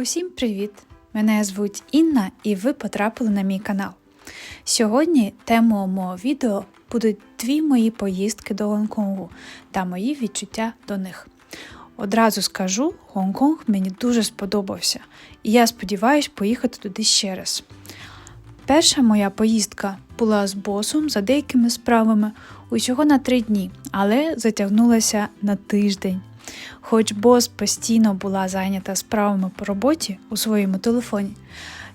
Усім привіт! Мене звуть Інна і ви потрапили на мій канал. Сьогодні темою мого відео будуть дві мої поїздки до Гонконгу та мої відчуття до них. Одразу скажу, Гонконг мені дуже сподобався, і я сподіваюся поїхати туди ще раз. Перша моя поїздка була з босом за деякими справами усього на три дні, але затягнулася на тиждень. Хоч бос постійно була зайнята справами по роботі у своєму телефоні,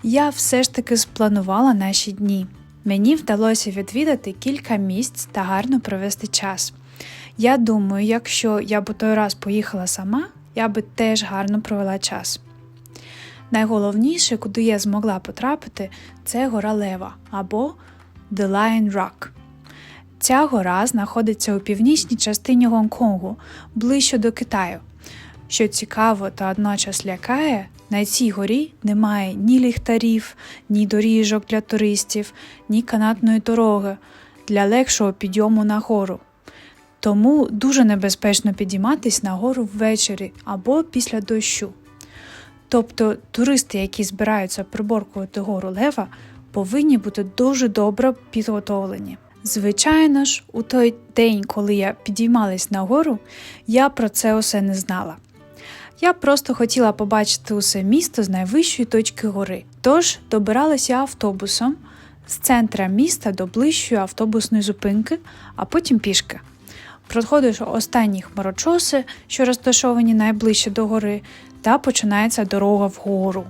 я все ж таки спланувала наші дні. Мені вдалося відвідати кілька місць та гарно провести час. Я думаю, якщо я б той раз поїхала сама, я би теж гарно провела час. Найголовніше, куди я змогла потрапити, це гора Лева або The Lion Rock. Ця гора знаходиться у північній частині Гонконгу, ближче до Китаю. Що цікаво та одночас лякає, на цій горі немає ні ліхтарів, ні доріжок для туристів, ні канатної дороги для легшого підйому на гору. Тому дуже небезпечно підійматись на гору ввечері або після дощу. Тобто туристи, які збираються приборкувати гору Лева, повинні бути дуже добре підготовлені. Звичайно ж, у той день, коли я підіймалась на гору, я про це усе не знала. Я просто хотіла побачити усе місто з найвищої точки гори, тож добиралася автобусом з центра міста до ближчої автобусної зупинки, а потім пішки. Проходиш останні хмарочоси, що розташовані найближче до гори, та починається дорога вгору.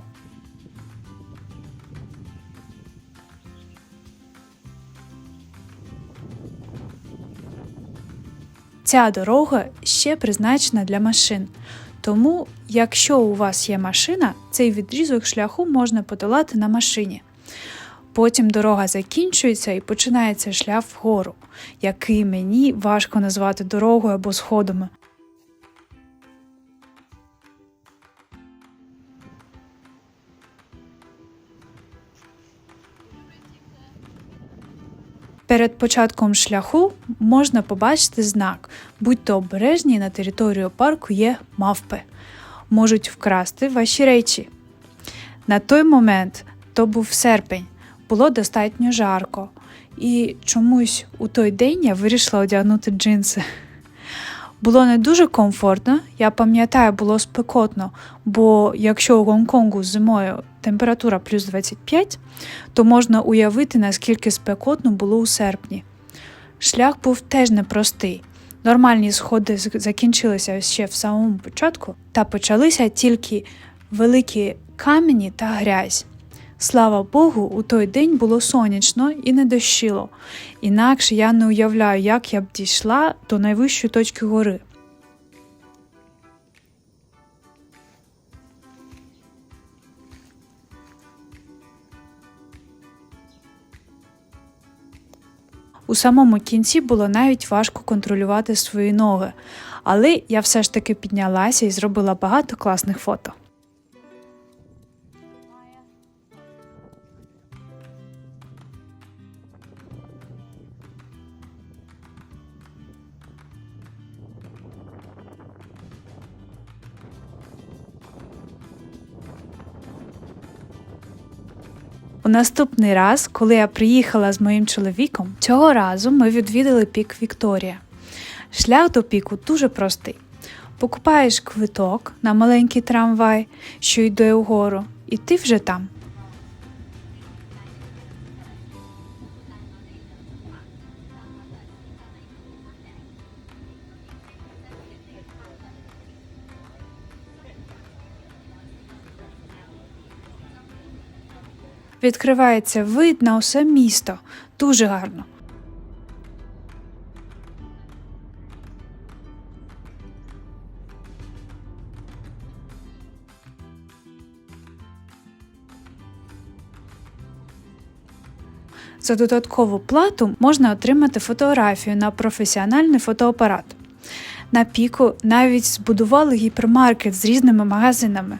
Ця дорога ще призначена для машин. Тому, якщо у вас є машина, цей відрізок шляху можна подолати на машині. Потім дорога закінчується і починається шлях вгору, який мені важко назвати дорогою або сходами. Перед початком шляху можна побачити знак, будьте обережні, на територію парку є мавпи, можуть вкрасти ваші речі. На той момент, то був серпень, було достатньо жарко, і чомусь у той день я вирішила одягнути джинси. Було не дуже комфортно, я пам'ятаю, було спекотно, бо якщо у Гонконгу зимою температура плюс 25, то можна уявити, наскільки спекотно було у серпні. Шлях був теж непростий. Нормальні сходи закінчилися ще в самому початку, та почалися тільки великі камені та грязь. Слава Богу, у той день було сонячно і не дощило, інакше я не уявляю, як я б дійшла до найвищої точки гори. У самому кінці було навіть важко контролювати свої ноги, але я все ж таки піднялася і зробила багато класних фото. У наступний раз, коли я приїхала з моїм чоловіком, цього разу ми відвідали пік Вікторія. Шлях до піку дуже простий. Покупаєш квиток на маленький трамвай, що йде угору, і ти вже там. Відкривається вид на усе місто. Дуже гарно. За додаткову плату можна отримати фотографію на професіональний фотоапарат. На піку навіть збудували гіпермаркет з різними магазинами.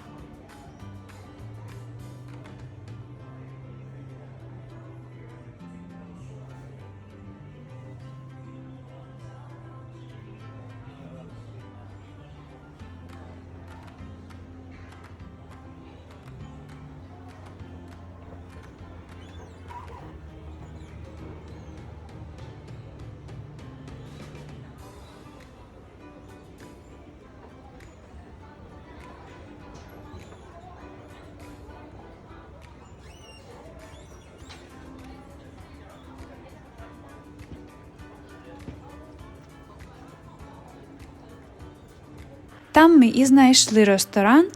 Там ми і знайшли ресторан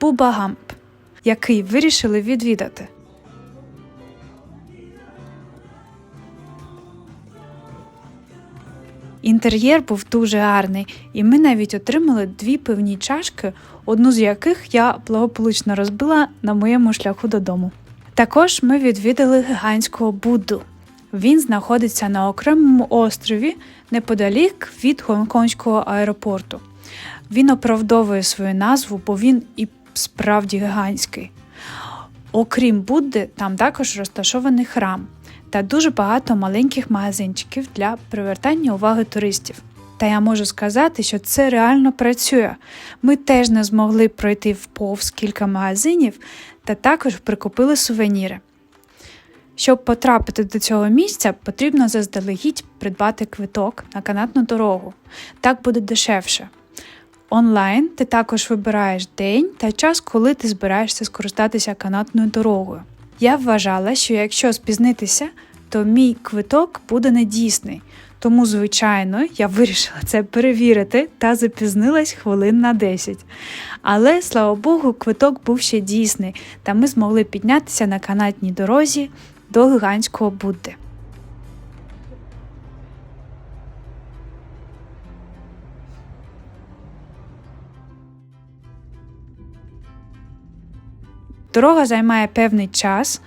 Бубагамп, який вирішили відвідати. Інтер'єр був дуже гарний, і ми навіть отримали дві пивні чашки, одну з яких я благополучно розбила на моєму шляху додому. Також ми відвідали гігантського Будду. Він знаходиться на окремому острові неподалік від Гонконгського аеропорту. Він оправдовує свою назву, бо він і справді гігантський. Окрім Будди, там також розташований храм та дуже багато маленьких магазинчиків для привертання уваги туристів. Та я можу сказати, що це реально працює. Ми теж не змогли пройти вповз кілька магазинів та також прикупили сувеніри. Щоб потрапити до цього місця, потрібно заздалегідь придбати квиток на канатну дорогу. Так буде дешевше. Онлайн ти також вибираєш день та час, коли ти збираєшся скористатися канатною дорогою. Я вважала, що якщо спізнитися, то мій квиток буде недійсний. Тому, звичайно, я вирішила це перевірити та запізнилась хвилин на 10. Але, слава Богу, квиток був ще дійсний, та ми змогли піднятися на канатній дорозі до гігантського Будди. Дорога займає певний час,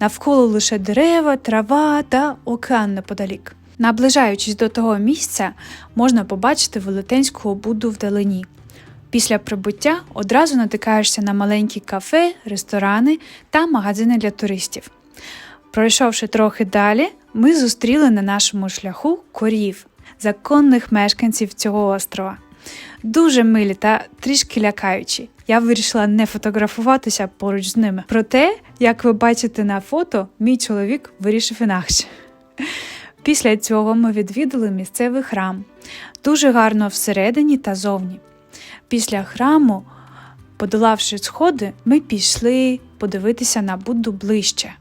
навколо лише дерева, трава та океан неподалік. Наближаючись до того місця, можна побачити велетенську Будду вдалині. Після прибуття одразу натикаєшся на маленькі кафе, ресторани та магазини для туристів. Пройшовши трохи далі, ми зустріли на нашому шляху корів, законних мешканців цього острова. Дуже милі та трішки лякаючі. Я вирішила не фотографуватися поруч з ними. Проте, як ви бачите на фото, мій чоловік вирішив інакше. Після цього ми відвідали місцевий храм. Дуже гарно всередині та зовні. Після храму, подолавши сходи, ми пішли подивитися на Будду ближче.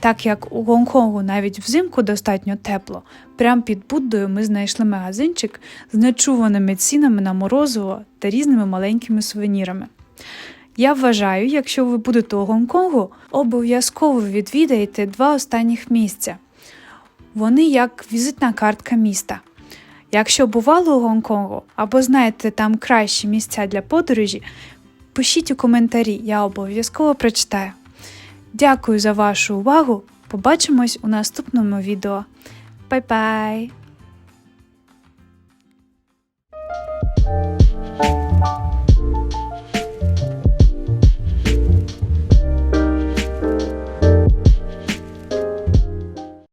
Так як у Гонконгу навіть взимку достатньо тепло, прямо під Буддою ми знайшли магазинчик з нечуваними цінами на морозиво та різними маленькими сувенірами. Я вважаю, якщо ви будете у Гонконгу, обов'язково відвідаєте два останніх місця. Вони як візитна картка міста. Якщо бували у Гонконгу або знаєте там кращі місця для подорожі, пишіть у коментарі, я обов'язково прочитаю. Дякую за вашу увагу. Побачимось у наступному відео. Бай-бай!